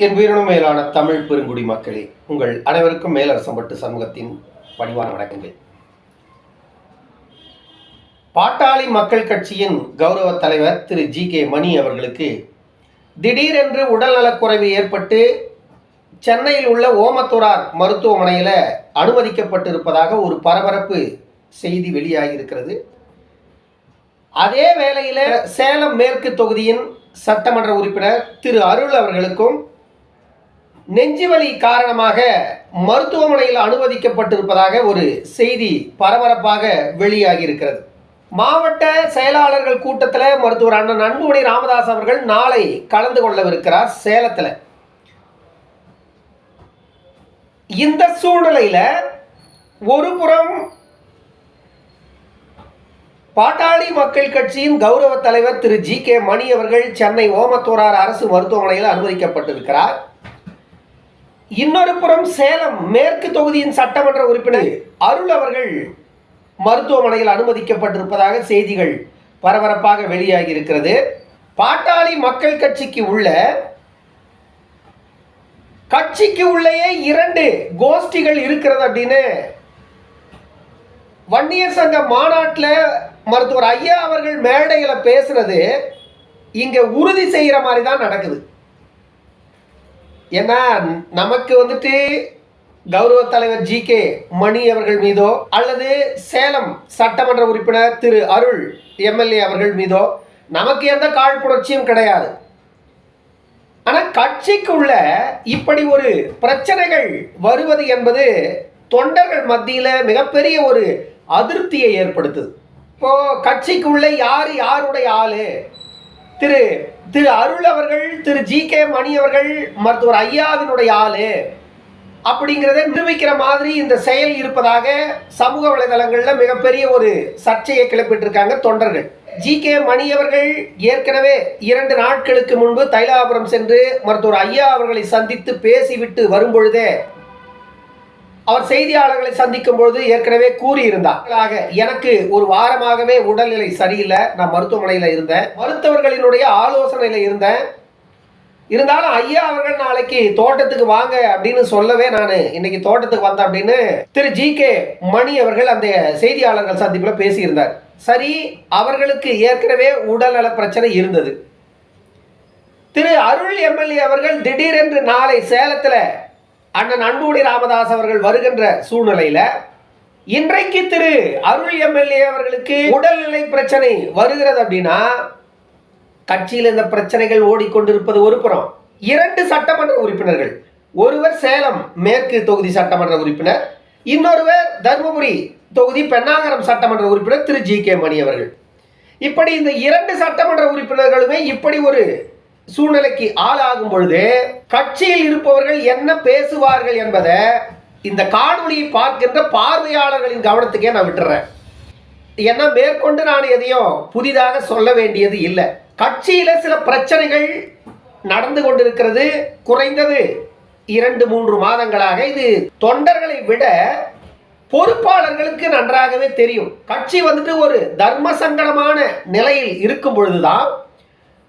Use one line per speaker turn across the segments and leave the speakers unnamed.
என் உயிரினும் மேலான தமிழ் பெருங்குடி மக்களே உங்கள் அனைவருக்கும் மேலரசம்பட்டு சமூகத்தின் பணிவான வணக்கங்கள். பாட்டாளி மக்கள் கட்சியின் கௌரவ தலைவர் திரு ஜி கே மணி அவர்களுக்கு திடீரென்று உடல்நலக்குறைவு ஏற்பட்டு சென்னையில் உள்ள ஓமத்தூரார் மருத்துவமனையில் அனுமதிக்கப்பட்டிருப்பதாக ஒரு பரபரப்பு செய்தி வெளியாகியிருக்கிறது. அதே வேளையில் சேலம் மேற்கு தொகுதியின் சட்டமன்ற உறுப்பினர் திரு அருள் அவர்களுக்கும் நெஞ்சுவலி காரணமாக மருத்துவமனையில் அனுமதிக்கப்பட்டிருப்பதாக ஒரு செய்தி பரபரப்பாக வெளியாகி இருக்கிறது மாவட்ட செயலாளர்கள் கூட்டத்தில் மருத்துவர் அண்ணன் அன்புமணி ராமதாஸ் அவர்கள் நாளை கலந்து கொள்ளவிருக்கிறார் சேலத்தில். இந்த சூழ்நிலையில் ஒரு புறம் பாட்டாளி மக்கள் கட்சியின் கௌரவ தலைவர் திரு ஜி கே மணி அவர்கள் சென்னை ஓமத்தூரார் அரசு மருத்துவமனையில் அனுமதிக்கப்பட்டிருக்கிறார். இன்னொரு புறம் சேலம் மேற்கு தொகுதியின் சட்டமன்ற உறுப்பினர் அருள் அவர்கள் மருத்துவமனையில் அனுமதிக்கப்பட்டிருப்பதாக செய்திகள் பரபரப்பாக வெளியாகி இருக்கிறது பாட்டாளி மக்கள் கட்சிக்கு உள்ள கட்சிக்கு உள்ளேயே இரண்டு கோஷ்டிகள் இருக்கிறது அப்படின்னு வன்னியர் சங்க மாநாட்டில் மருத்துவர் ஐயா அவர்கள் மேடையில் பேசுனது இங்கே உறுதி செய்கிற மாதிரி தான் நடக்குது. ஏன்னா நமக்கு வந்துட்டு கௌரவ தலைவர் ஜி கே மணி அவர்கள் மீதோ அல்லது சேலம் சட்டமன்ற உறுப்பினர் திரு. அருள் எம்எல்ஏ அவர்கள் மீதோ நமக்கு எந்த காழ்ப்புணர்ச்சியும் கிடையாது. ஆனால் கட்சிக்குள்ள இப்படி ஒரு பிரச்சனைகள் வருவது என்பது தொண்டர்கள் மத்தியில் மிகப்பெரிய ஒரு அதிருப்தியை ஏற்படுத்துது. இப்போ கட்சிக்குள்ள யார் யாருடைய ஆளு? திரு திரு அருள் அவர்கள் திரு ஜி கே மணி அவர்கள் மருத்துவர் ஐயாவினுடைய ஆளு. அப்படிங்கிறத நிரூபிக்கிற மாதிரி இந்த செயல் இருப்பதாக சமூக வலைதளங்களில் மிகப்பெரிய ஒரு சர்ச்சையை கிளப்பிட்டிருக்காங்க தொண்டர்கள். ஜி கே மணி அவர்கள் ஏற்கனவே இரண்டு நாட்களுக்கு முன்பு தைலாபுரம் சென்று மருத்துவர் ஐயா அவர்களை சந்தித்து பேசிவிட்டு வரும்பொழுதே அவர் செய்தியாளர்களை சந்திக்கும் பொழுது ஏற்கனவே கூறியிருந்தார். எனக்கு ஒரு வாரமாகவே உடல்நிலை சரியில்லை. நான் மருத்துவமனையில் இருந்தேன். மருத்துவர்களினுடைய ஆலோசனையில் இருந்தேன். இருந்தாலும் ஐயா அவர்கள் நாளைக்கு தோட்டத்துக்கு வாங்க அப்படின்னு சொல்லவே நான் இன்னைக்கு தோட்டத்துக்கு வந்தேன் அப்படின்னு திரு ஜி கே மணி அவர்கள் அந்த செய்தியாளர்கள் சந்திப்பில் பேசியிருந்தார். சரி அவர்களுக்கு ஏற்கனவே உடல்நல பிரச்சனை இருந்தது. திரு அருள் எம்எல்ஏ அவர்கள் திடீரென்று நாளை சேலத்தில் அண்ணன் அன்புமணி ராமதாஸ் அவர்கள் வருகின்ற சூழ்நிலையில இன்றைக்கு திரு அருள் எம்எல்ஏ அவர்களுக்கு உடல்நிலை பிரச்சனை வருகிறது அப்படின்னா கட்சியில் இந்த பிரச்சனைகள் ஓடிக்கொண்டிருப்பது ஒரு புறம். இரண்டு சட்டமன்ற உறுப்பினர்கள். ஒருவர் சேலம் மேற்கு தொகுதி சட்டமன்ற உறுப்பினர் இன்னொருவர் தருமபுரி தொகுதி பெண்ணாகரம் சட்டமன்ற உறுப்பினர் திரு ஜி கே மணி அவர்கள். இப்படி இந்த இரண்டு சட்டமன்ற உறுப்பினர்களுமே இப்படி ஒரு சூழ்நிலைக்கு ஆளாகும் பொழுது கட்சியில் இருப்பவர்கள் என்ன பேசுவார்கள் என்பதை இந்த காணொளியை பார்க்கின்ற பார்வையாளர்களின் கவனத்துக்கே நான் விட்டுறேன். ஏன்னா மேற்கொண்டு நான் எதையும் புதிதாக சொல்ல வேண்டியது இல்லை. கட்சியில் சில பிரச்சனைகள் நடந்து கொண்டிருக்கிறது. குறைந்தது இரண்டு மூன்று மாதங்களாக இது தொண்டர்களை விட பொறுப்பாளர்களுக்கு நன்றாகவே தெரியும். கட்சி வந்துட்டு ஒரு தர்ம சங்கடமான நிலையில் இருக்கும் பொழுதுதான்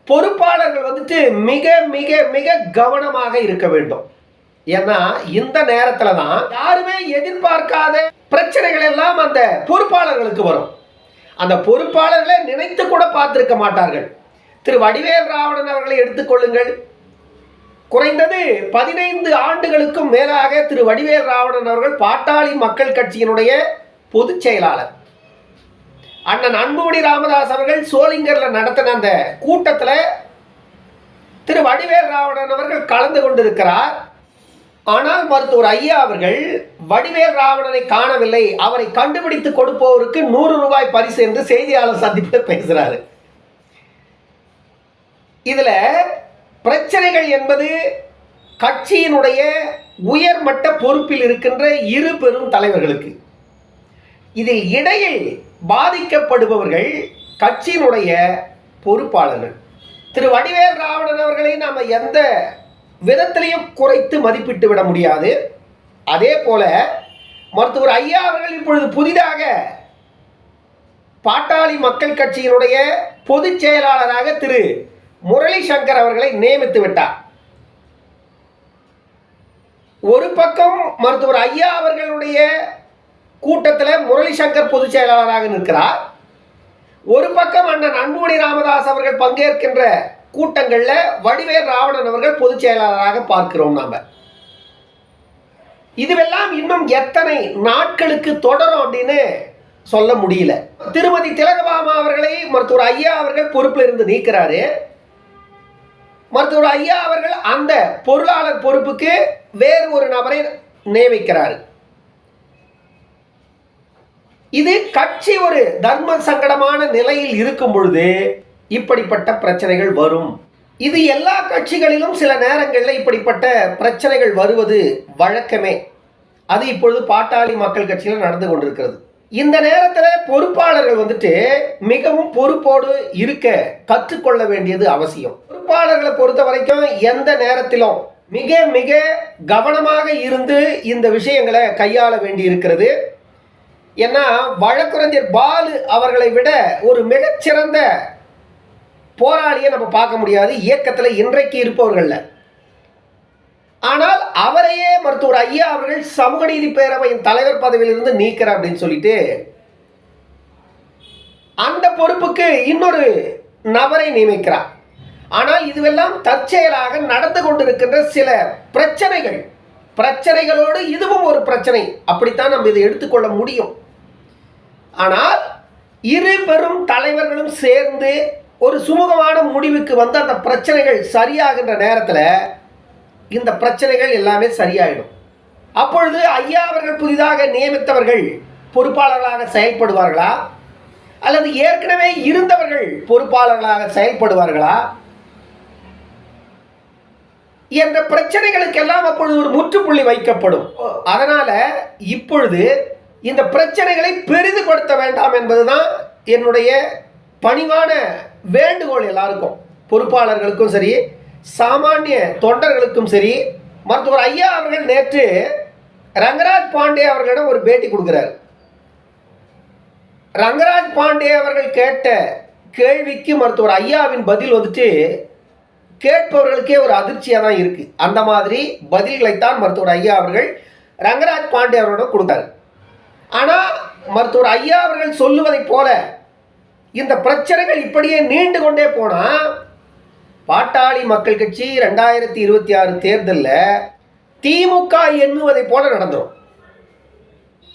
பொறுப்பாளர்கள் வந்துட்டு மிக மிக மிக கவனமாக இருக்க வேண்டும். ஏன்னா இந்த நேரத்தில் தான் யாருமே எதிர்பார்க்காத பிரச்சனைகள் எல்லாம் அந்த பொறுப்பாளர்களுக்கு வரும். அந்த பொறுப்பாளர்களை நினைத்து கூட பார்த்திருக்க மாட்டார்கள். திரு. வடிவேல் ராவணன் அவர்களை எடுத்துக்கொள்ளுங்கள் குறைந்தது பதினைந்து ஆண்டுகளுக்கும் மேலாக திரு. வடிவேல் ராவணன் அவர்கள் பாட்டாளி மக்கள் கட்சியினுடைய பொதுச் செயலாளர். அண்ணன் அன்புமணி ராமதாஸ் அவர்கள் சோளிங்கர்ல நடத்தின அந்த கூட்டத்தில் திரு வடிவேல் ராவணன் அவர்கள் கலந்து கொண்டிருக்கிறார். ஆனால் மருத்துவர் ஐயா அவர்கள் வடிவேல் ராவணனை காணவில்லை. அவரை கண்டுபிடித்து கொடுப்பவருக்கு நூறு ரூபாய் பரிசு என்று செய்தியாளர் சந்தித்து பேசுகிறாரு இதுல பிரச்சனைகள் என்பது கட்சியினுடைய உயர்மட்ட பொறுப்பில் இருக்கின்ற இரு பெரும் தலைவர்களுக்கு. இதில் இடையில் பாதிக்கப்படுபவர்கள் கட்சியினுடைய பொறுப்பாளர்கள். திரு. வடிவேல் ராவணன் அவர்களை நாம் எந்த விதத்திலையும் குறைத்து மதிப்பிட்டு விட முடியாது. அதே போல மருத்துவர் ஐயா அவர்கள் இப்பொழுது புதிதாக பாட்டாளி மக்கள் கட்சியினுடைய பொதுச் செயலாளராக திரு. முரளி சங்கர் அவர்களை நியமித்து விட்டார். ஒரு பக்கம் மருத்துவர் ஐயா அவர்களுடைய கூட்டத்தில் முரளி சங்கர் பொதுச் செயலாளராக நிற்கிறார். ஒரு பக்கம் அண்ணன் அன்புமணி ராமதாஸ் அவர்கள் பங்கேற்கின்ற கூட்டங்களில் வடிவேல் ராவணன் அவர்கள் பொதுச் செயலாளராக பார்க்கிறோம் நாம். இதுவெல்லாம் இன்னும் எத்தனை நாட்களுக்கு தொடரும் அப்படின்னு சொல்ல முடியல. திருமதி திலகபாமா அவர்களை மருத்துவர் ஐயா அவர்கள் பொறுப்பில் இருந்து நீக்கிறாரு. மருத்துவர் ஐயா அவர்கள் அந்த பொருளாளர் பொறுப்புக்கு வேறு ஒரு நபரை நியமிக்கிறார். இது கட்சி ஒரு தர்ம சங்கடமான நிலையில் இருக்கும் பொழுது இப்படிப்பட்ட பிரச்சனைகள் வரும். இது எல்லா கட்சிகளிலும் சில நேரங்களில் இப்படிப்பட்ட பிரச்சனைகள் வருவது வழக்கமே. அது இப்பொழுது பாட்டாளி மக்கள் கட்சியில் நடந்து கொண்டிருக்கிறது. இந்த நேரத்தில் பொறுப்பாளர்கள் வந்துட்டு மிகவும் பொறுப்போடு இருக்க கற்றுக்கொள்ள வேண்டியது அவசியம். பொறுப்பாளர்களை பொறுத்த வரைக்கும் எந்த நேரத்திலும் மிக மிக கவனமாக இருந்து இந்த விஷயங்களை கையாள வேண்டி இருக்கிறது ஏன்னா வழக்குரைஞர் பாலு அவர்களை விட ஒரு மிகச்சிறந்த போராளியை நம்ம பார்க்க முடியாது. இயக்கத்தில் இன்றைக்கு இருப்பவர்கள்ல. ஆனால் அவரையே மருத்துவர் ஐயா அவர்கள் சமூக நீதி பேரவையின் தலைவர் பதவியிலிருந்து நீக்கிறார் அப்படின்னு சொல்லிட்டு அந்த பொறுப்புக்கு இன்னொரு நபரை நியமிக்கிறார். ஆனால் இதுவெல்லாம் தற்செயலாக நடந்து கொண்டிருக்கின்ற சில பிரச்சனைகள். பிரச்சனைகளோடு இதுவும் ஒரு பிரச்சனை. அப்படித்தான் நம்ம இதை எடுத்துக்கொள்ள முடியும். ஆனால் இரு பெரும் தலைவர்களும் சேர்ந்து ஒரு சுமூகமான முடிவுக்கு வந்து அந்த பிரச்சனைகள் சரியாகின்ற நேரத்தில் இந்த பிரச்சனைகள் எல்லாமே சரியாயிடும். அப்பொழுது ஐயா அவர்கள் புதிதாக நியமித்தவர்கள் பொறுப்பாளர்களாக செயல்படுவார்களா? அல்லது ஏற்கனவே இருந்தவர்கள் பொறுப்பாளர்களாக செயல்படுவார்களா? என்ற பிரச்சனைகளுக்கெல்லாம் அப்பொழுது ஒரு முற்றுப்புள்ளி வைக்கப்படும். அதனால இப்பொழுது இந்த பிரச்சனைகளை பெரிதுபடுத்த வேண்டாம் என்பதுதான் என்னுடைய பணிவான வேண்டுகோள் எல்லாருக்கும். பொறுப்பாளர்களுக்கும் சரி சாமானிய தொண்டர்களுக்கும் சரி மருத்துவர் ஐயா அவர்கள் நேற்று ரங்கராஜ் பாண்டே அவர்களிடம் ஒரு பேட்டி கொடுக்கிறார். ரங்கராஜ் பாண்டே அவர்கள் கேட்ட கேள்விக்கு மருத்துவர் ஐயாவின் பதில் வந்துட்டு கேட்பவர்களுக்கே ஒரு அதிர்ச்சியாக தான் இருக்குது அந்த மாதிரி பதில்களைத்தான் மருத்துவர் ஐயா அவர்கள் ரங்கராஜ் பாண்டே அவர்களிடம் கொடுத்தாரு. ஆனால் மருத்துவர் ஐயா அவர்கள் சொல்லுவதைப் போல இந்த பிரச்சனைகள் இப்படியே நீண்டு கொண்டே போனால் பாட்டாளி மக்கள் கட்சி ரெண்டாயிரத்தி இருபத்தி ஆறு தேர்தலில் திமுக எண்ணுவதைப் போல நடந்துடும்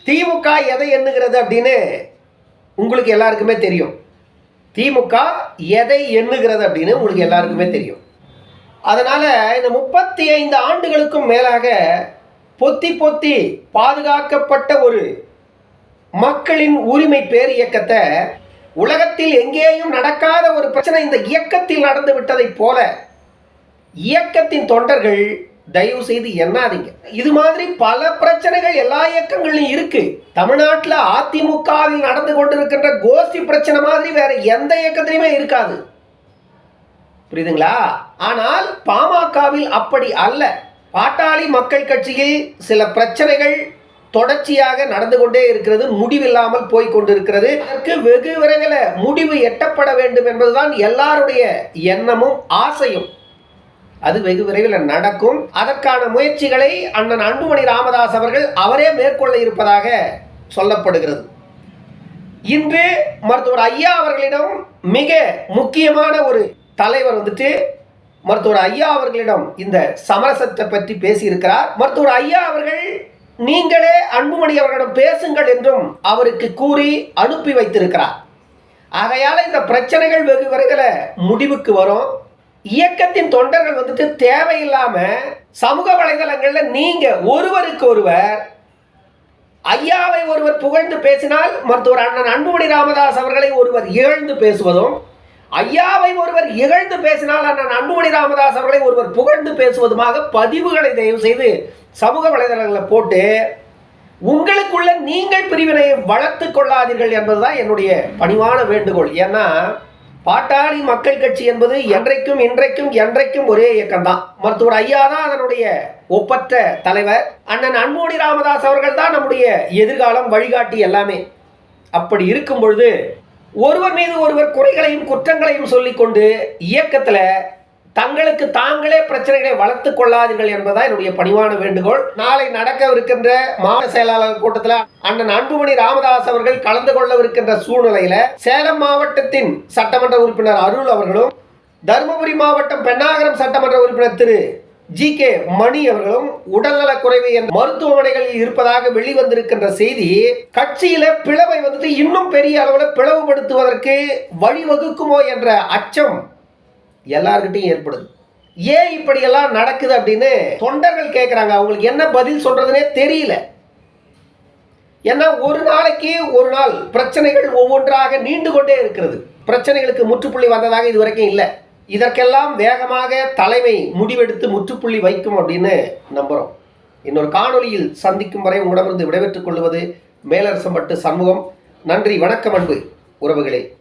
திமுக எதை எண்ணுகிறது அப்படின்னு உங்களுக்கு எல்லாருக்குமே தெரியும். திமுக எதை எண்ணுகிறது அப்படின்னு உங்களுக்கு எல்லாருக்குமே தெரியும். அதனால் இந்த முப்பத்தி ஐந்து ஆண்டுகளுக்கும் மேலாக பொத்தி பொத்தி பாதுகாக்கப்பட்ட ஒரு மக்களின் உரிமை பேர் இயக்கத்தை உலகத்தில் எங்கேயும் நடக்காத ஒரு பிரச்சனை இந்த இயக்கத்தில் நடந்து விட்டதைப் போல இயக்கத்தின் தொண்டர்கள் தயவு செய்து எண்ணாதீங்க. இது மாதிரி பல பிரச்சனைகள் எல்லா இயக்கங்களிலும் இருக்கு. தமிழ்நாட்டில் அதிமுகவில் நடந்து கொண்டிருக்கின்ற கோஷ்டி பிரச்சனை மாதிரி வேற எந்த இயக்கத்திலையுமே இருக்காது. புரியுதுங்களா? ஆனால் பாமகவில் அப்படி அல்ல. பாட்டாளி மக்கள் கட்சியில் சில பிரச்சனைகள் தொடர்ச்சியாக நடந்து கொண்டே இருக்கிறது முடிவில்லாமல் போய் கொண்டிருக்கிறது. அதற்கு வெகு விரைவில் முடிவு எட்டப்பட வேண்டும் என்பதுதான் எல்லாருடைய எண்ணமும் ஆசையும். அது வெகு விரைவில் நடக்கும். அதற்கான முயற்சிகளை அண்ணன் அன்புமணி ராமதாஸ் அவர்கள் அவரே மேற்கொள்ள இருப்பதாக சொல்லப்படுகிறது. இன்று மருத்துவர் ஐயா அவர்களிடம் மிக முக்கியமான ஒரு தலைவர் வந்துட்டு மருத்துவர் ஐயா அவர்களிடம் இந்த சமரசத்தை பற்றி பேசியிருக்கிறார். மருத்துவர் ஐயா அவர்கள் நீங்களே அன்புமணி அவர்களிடம் பேசுங்கள் என்றும் அவருக்கு கூறி அனுப்பி வைத்திருக்கிறார். ஆகையால் இந்த பிரச்சனைகள் வெகு விரைவில் முடிவுக்கு வரும். இயக்கத்தின் தொண்டர்கள் வந்துட்டு தேவையில்லாமல் சமூக வலைதளங்களில் நீங்கள் ஒருவருக்கு ஒருவர் ஐயாவை ஒருவர் புகழ்ந்து பேசினால் மருத்துவர் அண்ணன் அன்புமணி ராமதாஸ் அவர்களை ஒருவர் இகழ்ந்து பேசுவதும் ஐயாவை ஒருவர் இகழ்ந்து பேசினால் அண்ணன் அன்புமணி ராமதாஸ் அவர்களை ஒருவர் புகழ்ந்து பேசுவதுமாக பதிவுகளை தயவு செய்து சமூக வலைதளங்களை போட்டு உங்களுக்குள்ள நீங்கள் பிரிவினையை வளர்த்து கொள்ளாதீர்கள் என்பதுதான் என்னுடைய பணிவான வேண்டுகோள். ஏன்னா பாட்டாளி மக்கள் கட்சி என்பது என்றைக்கும் இன்றைக்கும் என்றைக்கும் ஒரே இயக்கம் தான் மருத்துவர் ஐயா தான் அதனுடைய ஒப்பற்ற தலைவர். அண்ணன் அன்புமணி ராமதாஸ் அவர்கள் தான் நம்முடைய எதிர்காலம் வழிகாட்டி எல்லாமே. அப்படி இருக்கும் பொழுது ஒருவர் மீது ஒருவர் குறைகளையும் குற்றங்களையும் சொல்லிக்கொண்டு இயக்கத்தில் தங்களுக்கு தாங்களே பிரச்சனைகளை வளர்த்து கொள்ளாதீர்கள் என்பதா என்னுடைய பணிவான வேண்டுகோள். நாளை நடக்கவிருக்கின்ற மாவட்ட செயலாளர் கூட்டத்தில் அண்ணன் அன்புமணி ராமதாஸ் அவர்கள் கலந்து கொள்ளவிருக்கின்ற சூழ்நிலையில சேலம் மாவட்டத்தின் சட்டமன்ற உறுப்பினர் அருள் அவர்களும் தருமபுரி மாவட்டம் பெண்ணாகரம் சட்டமன்ற உறுப்பினர் திரு ஜி கே மணி அவர்களும் உடல்நலக் குறைவு என்ற மருத்துவமனைகளில் இருப்பதாக வெளிவந்திருக்கின்ற செய்தி கட்சியில பிளவை வந்துட்டு இன்னும் பெரிய அளவில் பிளவுபடுத்துவதற்கு வழிவகுக்குமோ என்ற அச்சம் எல்லார்கிட்டையும் ஏற்படுது. ஏன் இப்படியெல்லாம் நடக்குது அப்படின்னு தொண்டர்கள் கேட்குறாங்க அவங்களுக்கு என்ன பதில் சொல்றதுனே தெரியல. ஏன்னா ஒரு நாளைக்கு ஒரு நாள் பிரச்சனைகள் ஒவ்வொன்றாக நீண்டு கொண்டே இருக்கிறது. பிரச்சனைகளுக்கு முற்றுப்புள்ளி வந்ததாக இதுவரைக்கும் இல்லை. இதற்கெல்லாம் வேகமாக தலைமை முடிவெடுத்து முற்றுப்புள்ளி வைக்கும் அப்படின்னு நம்புகிறோம் இன்னொரு காணொலியில் சந்திக்கும் வரை உங்களிடமிருந்து விடைபெற்றுக் கொள்வது மேலரசம்பட்டு சண்முகம். நன்றி வணக்கம் அன்பு உறவுகளே.